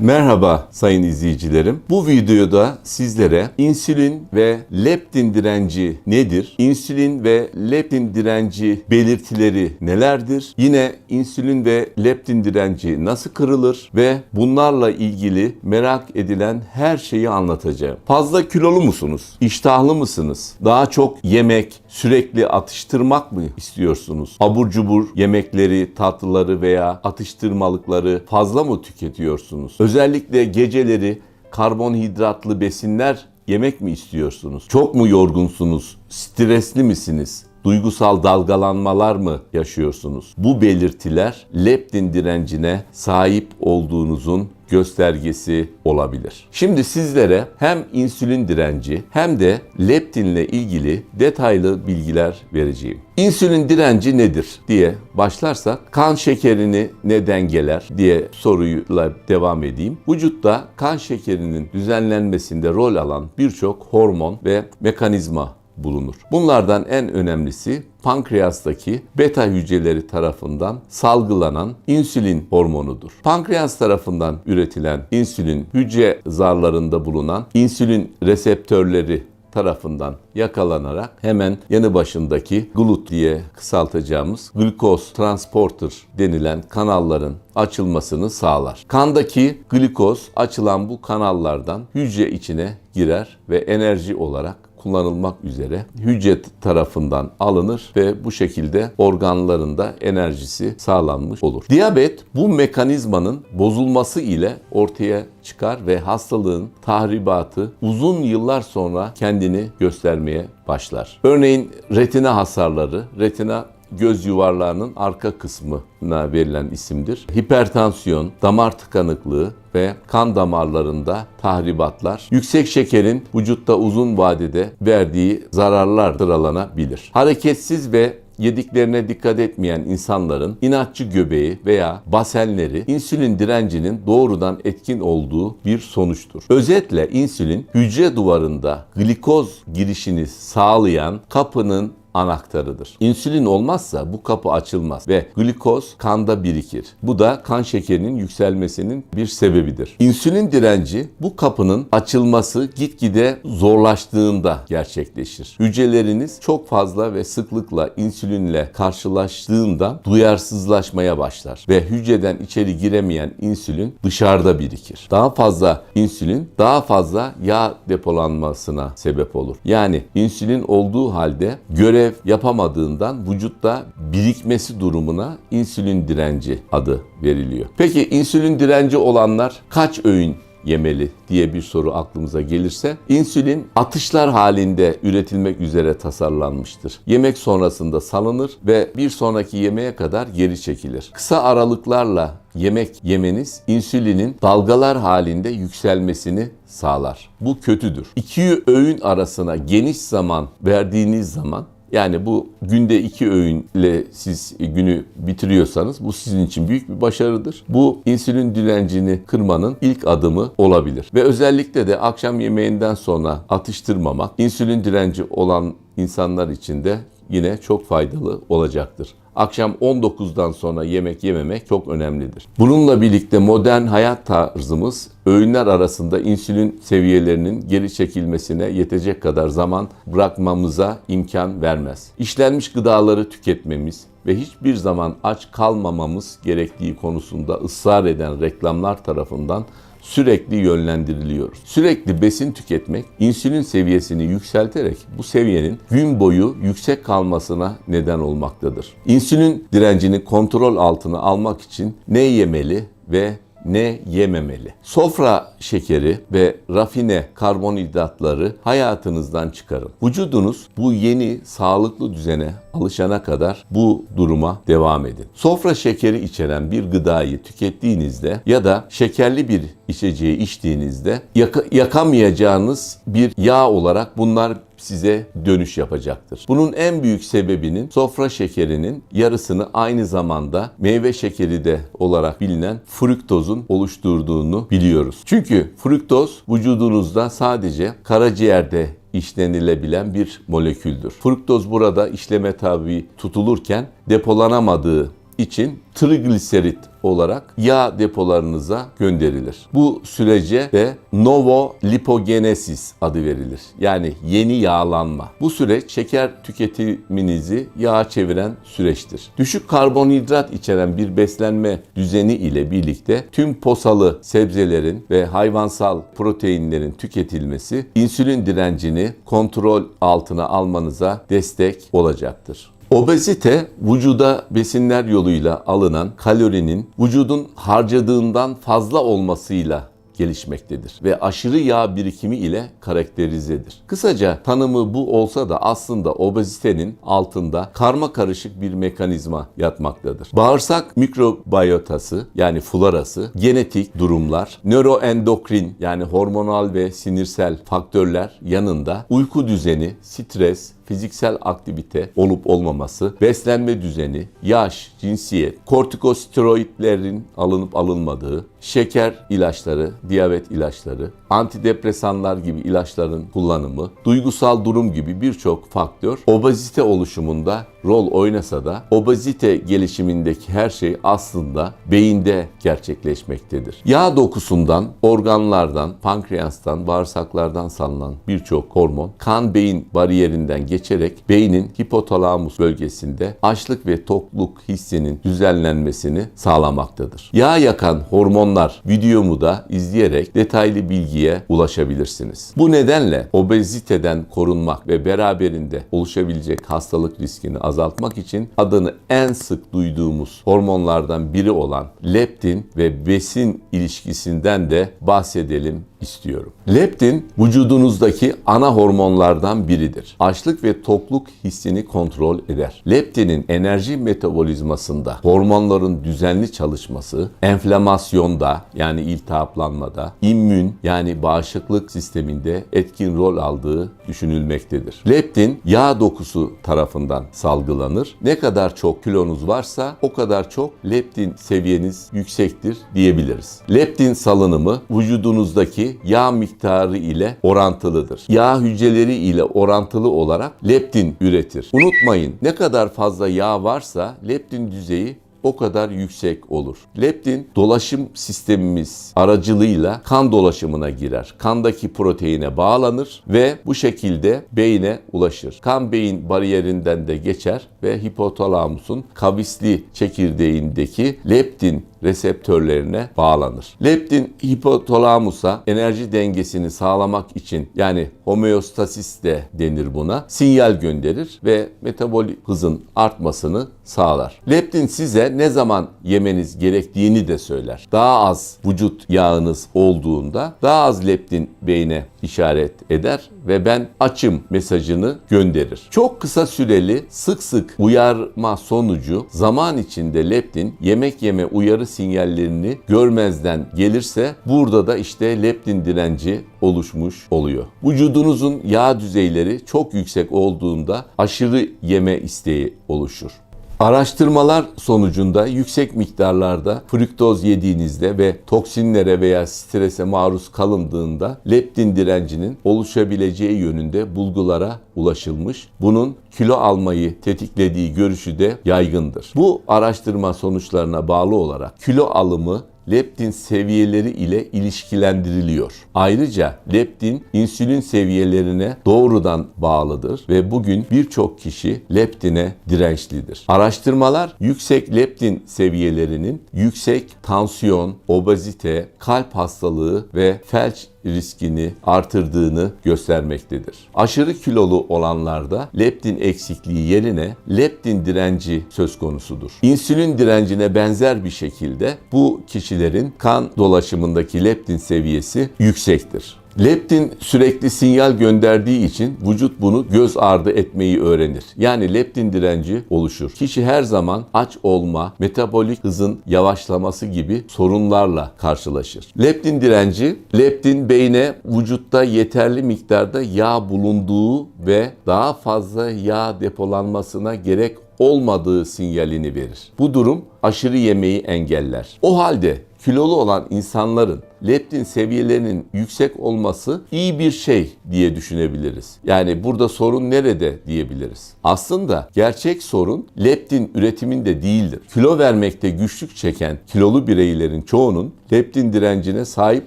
Merhaba sayın izleyicilerim. Bu videoda sizlere insülin ve leptin direnci nedir? İnsülin ve leptin direnci belirtileri nelerdir? Yine insülin ve leptin direnci nasıl kırılır ve bunlarla ilgili merak edilen her şeyi anlatacağım. Fazla kilolu musunuz? İştahlı mısınız? Daha çok yemek, sürekli atıştırmak mı istiyorsunuz? Abur cubur yemekleri, tatlıları veya atıştırmalıkları fazla mı tüketiyorsunuz? Özellikle geceleri karbonhidratlı besinler yemek mi istiyorsunuz? Çok mu yorgunsunuz? Stresli misiniz? Duygusal dalgalanmalar mı yaşıyorsunuz? Bu belirtiler leptin direncine sahip olduğunuzun göstergesi olabilir. Şimdi sizlere hem insülin direnci hem de leptinle ilgili detaylı bilgiler vereceğim. İnsülin direnci nedir diye başlarsak kan şekerini ne dengeler diye soruyla devam edeyim. Vücutta kan şekerinin düzenlenmesinde rol alan birçok hormon ve mekanizma bulunur. Bunlardan en önemlisi pankreastaki beta hücreleri tarafından salgılanan insülin hormonudur. Pankreas tarafından üretilen insülin hücre zarlarında bulunan insülin reseptörleri tarafından yakalanarak hemen yanı başındaki GLUT diye kısaltacağımız glikoz transporter denilen kanalların açılmasını sağlar. Kandaki glikoz açılan bu kanallardan hücre içine girer ve enerji olarak kullanılmak üzere hücre tarafından alınır ve bu şekilde organlarında enerjisi sağlanmış olur. Diyabet bu mekanizmanın bozulması ile ortaya çıkar ve hastalığın tahribatı uzun yıllar sonra kendini göstermeye başlar. Örneğin retina hasarları, retina göz yuvarlağının arka kısmına verilen isimdir. Hipertansiyon, damar tıkanıklığı ve kan damarlarında tahribatlar, yüksek şekerin vücutta uzun vadede verdiği zararlar sıralanabilir. Hareketsiz ve yediklerine dikkat etmeyen insanların inatçı göbeği veya basenleri insülin direncinin doğrudan etkin olduğu bir sonuçtur. Özetle insülin hücre duvarında glikoz girişini sağlayan kapının anahtarıdır. İnsülin olmazsa bu kapı açılmaz ve glikoz kanda birikir. Bu da kan şekerinin yükselmesinin bir sebebidir. İnsülin direnci bu kapının açılması gitgide zorlaştığında gerçekleşir. Hücreleriniz çok fazla ve sıklıkla insülinle karşılaştığında duyarsızlaşmaya başlar ve hücreden içeri giremeyen insülin dışarıda birikir. Daha fazla insülin daha fazla yağ depolanmasına sebep olur. Yani insülin olduğu halde görev yapamadığından vücutta birikmesi durumuna insülin direnci adı veriliyor. Peki insülin direnci olanlar kaç öğün yemeli diye bir soru aklımıza gelirse insülin atışlar halinde üretilmek üzere tasarlanmıştır. Yemek sonrasında salınır ve bir sonraki yemeğe kadar geri çekilir. Kısa aralıklarla yemek yemeniz insülinin dalgalar halinde yükselmesini sağlar. Bu kötüdür. İki öğün arasına geniş zaman verdiğiniz zaman yani bu günde iki öğünle siz günü bitiriyorsanız bu sizin için büyük bir başarıdır. Bu insülin direncini kırmanın ilk adımı olabilir. Ve özellikle de akşam yemeğinden sonra atıştırmamak insülin direnci olan insanlar için de yine çok faydalı olacaktır. Akşam 19'dan sonra yemek yememek çok önemlidir. Bununla birlikte modern hayat tarzımız öğünler arasında insülin seviyelerinin geri çekilmesine yetecek kadar zaman bırakmamıza imkan vermez. İşlenmiş gıdaları tüketmemiz ve hiçbir zaman aç kalmamamız gerektiği konusunda ısrar eden reklamlar tarafından sürekli yönlendiriliyoruz. Sürekli besin tüketmek insülin seviyesini yükselterek bu seviyenin gün boyu yüksek kalmasına neden olmaktadır. İnsülin direncini kontrol altına almak için ne yemeli ve ne yememeli? Sofra şekeri ve rafine karbonhidratları hayatınızdan çıkarın. Vücudunuz bu yeni sağlıklı düzene alışana kadar bu duruma devam edin. Sofra şekeri içeren bir gıdayı tükettiğinizde ya da şekerli bir içeceği içtiğinizde yaka- yakamayacağınız bir yağ olarak bunlar size dönüş yapacaktır. Bunun en büyük sebebinin sofra şekerinin yarısını aynı zamanda meyve şekeri de olarak bilinen fruktozun oluşturduğunu biliyoruz. Çünkü fruktoz vücudunuzda sadece karaciğerde işlenilebilen bir moleküldür. Fruktoz burada işleme tabi tutulurken depolanamadığı için trigliserit olarak yağ depolarınıza gönderilir. Bu sürece de novolipogenesis adı verilir. Yani yeni yağlanma. Bu süreç şeker tüketiminizi yağa çeviren süreçtir. Düşük karbonhidrat içeren bir beslenme düzeni ile birlikte tüm posalı sebzelerin ve hayvansal proteinlerin tüketilmesi insülin direncini kontrol altına almanıza destek olacaktır. Obezite vücuda besinler yoluyla alınan kalorinin vücudun harcadığından fazla olmasıyla gelişmektedir ve aşırı yağ birikimi ile karakterizedir. Kısaca tanımı bu olsa da aslında obezitenin altında karma karışık bir mekanizma yatmaktadır. Bağırsak mikrobiyotası yani florası, genetik durumlar, nöroendokrin yani hormonal ve sinirsel faktörler yanında uyku düzeni, stres, fiziksel aktivite olup olmaması, beslenme düzeni, yaş, cinsiyet, kortikosteroidlerin alınıp alınmadığı, şeker ilaçları, diyabet ilaçları, antidepresanlar gibi ilaçların kullanımı, duygusal durum gibi birçok faktör obezite oluşumunda rol oynasa da obezite gelişimindeki her şey aslında beyinde gerçekleşmektedir. Yağ dokusundan, organlardan, pankreastan, bağırsaklardan salınan birçok hormon kan beyin bariyerinden geçerek beynin hipotalamus bölgesinde açlık ve tokluk hissinin düzenlenmesini sağlamaktadır. Yağ yakan hormonlar videomu da izleyerek detaylı bilgiye ulaşabilirsiniz. Bu nedenle obeziteden korunmak ve beraberinde oluşabilecek hastalık riskini azaltmak için adını en sık duyduğumuz hormonlardan biri olan leptin ve besin ilişkisinden de bahsedelim istiyorum. Leptin vücudunuzdaki ana hormonlardan biridir. Açlık ve tokluk hissini kontrol eder. Leptinin enerji metabolizmasında hormonların düzenli çalışması, enflamasyonda yani iltihaplanmada, immün yani bağışıklık sisteminde etkin rol aldığı düşünülmektedir. Leptin yağ dokusu tarafından salgılanır. Ne kadar çok kilonuz varsa o kadar çok leptin seviyeniz yüksektir diyebiliriz. Leptin salınımı vücudunuzdaki yağ miktarı ile orantılıdır. Yağ hücreleri ile orantılı olarak leptin üretir. Unutmayın ne kadar fazla yağ varsa leptin düzeyi o kadar yüksek olur. Leptin dolaşım sistemimiz aracılığıyla kan dolaşımına girer. Kandaki proteine bağlanır ve bu şekilde beyine ulaşır. Kan beyin bariyerinden de geçer ve hipotalamusun kavisli çekirdeğindeki leptin reseptörlerine bağlanır. Leptin hipotalamusa enerji dengesini sağlamak için yani homeostasis de denir buna sinyal gönderir ve metabolik hızın artmasını sağlar. Leptin size ne zaman yemeniz gerektiğini de söyler. Daha az vücut yağınız olduğunda daha az leptin beyne işaret eder ve ben açım mesajını gönderir. Çok kısa süreli sık sık uyarma sonucu zaman içinde leptin yemek yeme uyarı sinyallerini görmezden gelirse burada da işte leptin direnci oluşmuş oluyor. Vücudunuzun yağ düzeyleri çok yüksek olduğunda aşırı yeme isteği oluşur. Araştırmalar sonucunda yüksek miktarlarda fruktoz yediğinizde ve toksinlere veya strese maruz kalındığında leptin direncinin oluşabileceği yönünde bulgulara ulaşılmış. Bunun kilo almayı tetiklediği görüşü de yaygındır. Bu araştırma sonuçlarına bağlı olarak kilo alımı leptin seviyeleri ile ilişkilendiriliyor. Ayrıca leptin insülin seviyelerine doğrudan bağlıdır ve bugün birçok kişi leptine dirençlidir. Araştırmalar yüksek leptin seviyelerinin yüksek tansiyon, obezite, kalp hastalığı ve felç riskini artırdığını göstermektedir. Aşırı kilolu olanlarda leptin eksikliği yerine leptin direnci söz konusudur. İnsülin direncine benzer bir şekilde bu kişilerin kan dolaşımındaki leptin seviyesi yüksektir. Leptin sürekli sinyal gönderdiği için vücut bunu göz ardı etmeyi öğrenir. Yani leptin direnci oluşur. Kişi her zaman aç olma, metabolik hızın yavaşlaması gibi sorunlarla karşılaşır. Leptin direnci, leptin beyne vücutta yeterli miktarda yağ bulunduğu ve daha fazla yağ depolanmasına gerek olmadığı sinyalini verir. Bu durum aşırı yemeği engeller. O halde kilolu olan insanların leptin seviyelerinin yüksek olması iyi bir şey diye düşünebiliriz. Yani burada sorun nerede diyebiliriz. Aslında gerçek sorun leptin üretiminde değildir. Kilo vermekte güçlük çeken kilolu bireylerin çoğunun leptin direncine sahip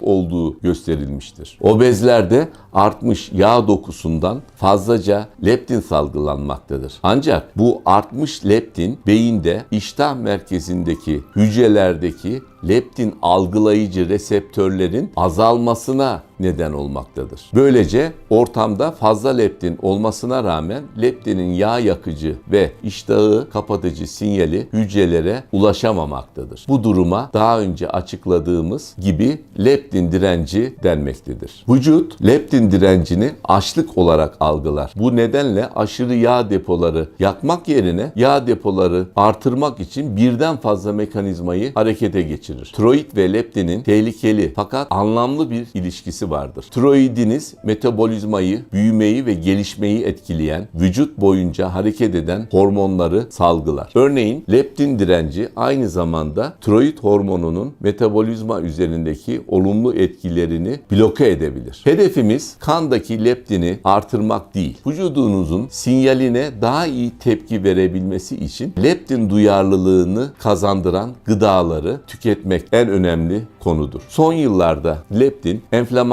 olduğu gösterilmiştir. Obezlerde artmış yağ dokusundan fazlaca leptin salgılanmaktadır. Ancak bu artmış leptin beyinde iştah merkezindeki hücrelerdeki leptin algılayıcı reseptörlerin azalmasına neden olmaktadır. Böylece ortamda fazla leptin olmasına rağmen leptinin yağ yakıcı ve iştahı kapatıcı sinyali hücrelere ulaşamamaktadır. Bu duruma daha önce açıkladığımız gibi leptin direnci denmektedir. Vücut leptin direncini açlık olarak algılar. Bu nedenle aşırı yağ depoları yakmak yerine yağ depoları artırmak için birden fazla mekanizmayı harekete geçirir. Tiroid ve leptinin tehlikeli fakat anlamlı bir ilişkisi vardır. Tiroidiniz metabolizmayı, büyümeyi ve gelişmeyi etkileyen, vücut boyunca hareket eden hormonları salgılar. Örneğin leptin direnci aynı zamanda tiroid hormonunun metabolizma üzerindeki olumlu etkilerini bloke edebilir. Hedefimiz kandaki leptini artırmak değil, vücudunuzun sinyaline daha iyi tepki verebilmesi için leptin duyarlılığını kazandıran gıdaları tüketmek en önemli konudur. Son yıllarda leptin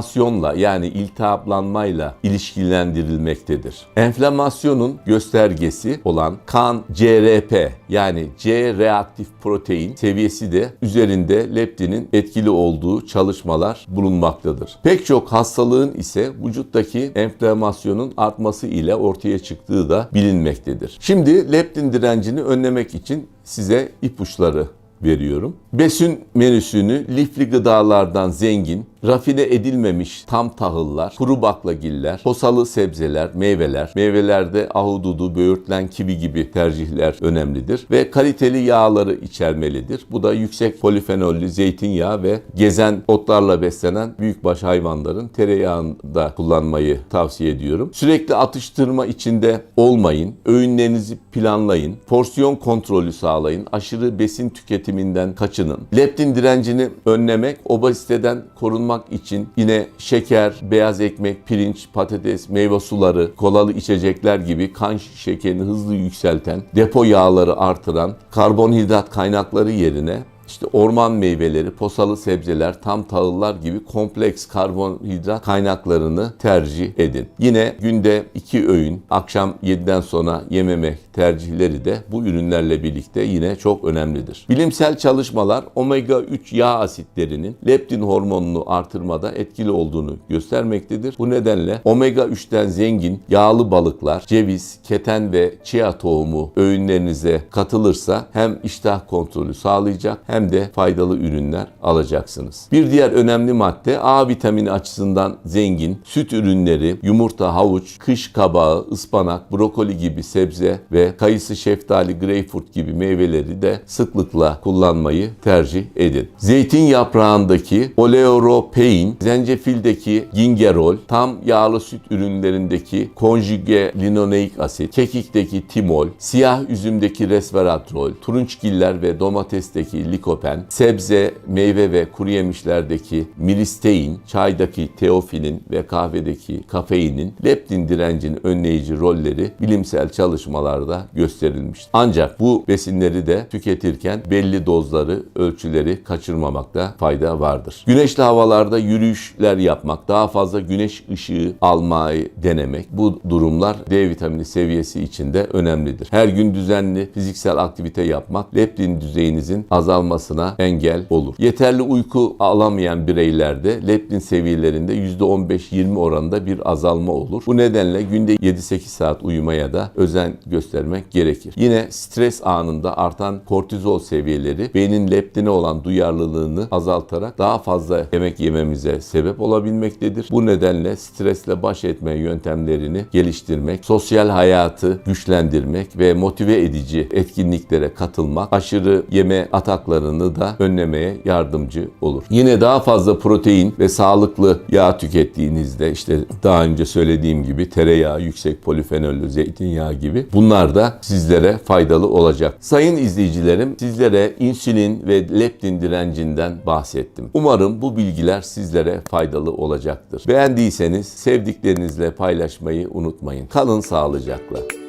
enflamasyonla yani iltihaplanmayla ilişkilendirilmektedir. Enflamasyonun göstergesi olan kan CRP yani C reaktif protein seviyesi de üzerinde leptinin etkili olduğu çalışmalar bulunmaktadır. Pek çok hastalığın ise vücuttaki enflamasyonun artması ile ortaya çıktığı da bilinmektedir. Şimdi leptin direncini önlemek için size ipuçları veriyorum. Besin menüsünü lifli gıdalardan zengin, rafine edilmemiş tam tahıllar, kuru baklagiller, posalı sebzeler, meyveler, meyvelerde ahududu, böğürtlen, kivi gibi tercihler önemlidir ve kaliteli yağları içermelidir. Bu da yüksek polifenollü zeytinyağı ve gezen otlarla beslenen büyükbaş hayvanların tereyağında kullanmayı tavsiye ediyorum. Sürekli atıştırma içinde olmayın. Öğünlerinizi planlayın. Porsiyon kontrolü sağlayın. Aşırı besin tüketiminden kaçının. Leptin direncini önlemek, obeziteden korunmak için yine şeker, beyaz ekmek, pirinç, patates, meyve suları, kolalı içecekler gibi kan şekerini hızlı yükselten, depo yağları artıran karbonhidrat kaynakları yerine işte orman meyveleri, posalı sebzeler, tam tahıllar gibi kompleks karbonhidrat kaynaklarını tercih edin. Yine günde iki öğün, akşam 7'den sonra yememek tercihleri de bu ürünlerle birlikte yine çok önemlidir. Bilimsel çalışmalar omega 3 yağ asitlerinin leptin hormonunu artırmada etkili olduğunu göstermektedir. Bu nedenle omega 3'ten zengin yağlı balıklar, ceviz, keten ve chia tohumu öğünlerinize katılırsa hem iştah kontrolü sağlayacak hem hem de faydalı ürünler alacaksınız. Bir diğer önemli madde A vitamini açısından zengin süt ürünleri, yumurta, havuç, kış kabağı, ıspanak, brokoli gibi sebze ve kayısı, şeftali, greyfurt gibi meyveleri de sıklıkla kullanmayı tercih edin. Zeytin yaprağındaki oleuropein, zencefildeki gingerol, tam yağlı süt ürünlerindeki konjüge linoleik asit, kekikteki timol, siyah üzümdeki resveratrol, turunçgiller ve domatesteki likopen, sebze, meyve ve kuru yemişlerdeki milistein, çaydaki teofilin ve kahvedeki kafeinin leptin direncini önleyici rolleri bilimsel çalışmalarda gösterilmiştir. Ancak bu besinleri de tüketirken belli dozları, ölçüleri kaçırmamakta fayda vardır. Güneşli havalarda yürüyüşler yapmak, daha fazla güneş ışığı almayı denemek bu durumlar D vitamini seviyesi için de önemlidir. Her gün düzenli fiziksel aktivite yapmak leptin düzeyinizin azalmasına engel olur. Yeterli uyku alamayan bireylerde leptin seviyelerinde %15-20 oranında bir azalma olur. Bu nedenle günde 7-8 saat uyumaya da özen göstermek gerekir. Yine stres anında artan kortizol seviyeleri beynin leptine olan duyarlılığını azaltarak daha fazla yemek yememize sebep olabilmektedir. Bu nedenle stresle baş etme yöntemlerini geliştirmek, sosyal hayatı güçlendirmek ve motive edici etkinliklere katılmak, aşırı yeme atakları hastalıklarını da önlemeye yardımcı olur. Yine daha fazla protein ve sağlıklı yağ tükettiğinizde işte daha önce söylediğim gibi tereyağı, yüksek polifenollü zeytinyağı gibi bunlar da sizlere faydalı olacak. Sayın izleyicilerim sizlere insülin ve leptin direncinden bahsettim. Umarım bu bilgiler sizlere faydalı olacaktır. Beğendiyseniz sevdiklerinizle paylaşmayı unutmayın. Kalın sağlıcakla.